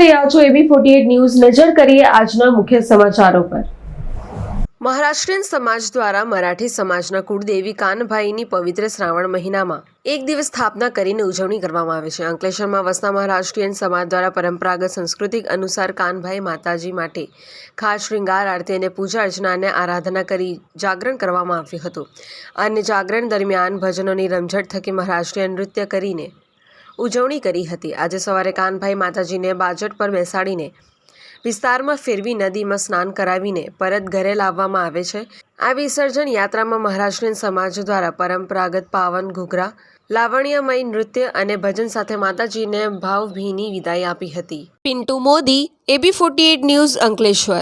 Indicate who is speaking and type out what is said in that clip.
Speaker 1: રહ્યા છો એબી forty news. નજર કરીએ આજના મુખ્ય સમાચારો પર.
Speaker 2: મહારાષ્ટ્રીયન સમાજ દ્વારા મરાઠી સમાજના કુળદેવી કાનભાઈની પવિત્ર શ્રાવણ મહિનામાં એક દિવસ સ્થાપના કરીને ઉજવણી કરવામાં આવે છે. અંકલેશ્વરમાં વસતા મહારાષ્ટ્રીયન સમાજ દ્વારા પરંપરાગત સંસ્કૃતિક અનુસાર કાનભાઈ માતાજી માટે ખાસ શ્રૃંગાર આરતી અને પૂજા અર્ચના અને આરાધના કરી જાગરણ કરવામાં આવ્યું હતું. અને જાગરણ દરમિયાન ભજનોની રમઝટ થકી મહારાષ્ટ્રીય નૃત્ય કરીને ઉજવણી કરી હતી. આજે સવારે કાનભાઈ માતાજીને બાજટ પર બેસાડીને વિસ્તારમાં ફેરવી નદીમાં સ્નાન કરાવીને પરત ઘરે લાવવામાં આવે છે. આ વિસર્જન યાત્રામાં મહારાષ્ટ્રીયન સમાજ દ્વારા પરંપરાગત પાવન, ઘૂઘરા, લાવણ્યમય નૃત્ય અને ભજન સાથે માતાજીને ભાવભીની વિદાય આપી હતી. Pintu Modi, AB forty news Ankleshwar.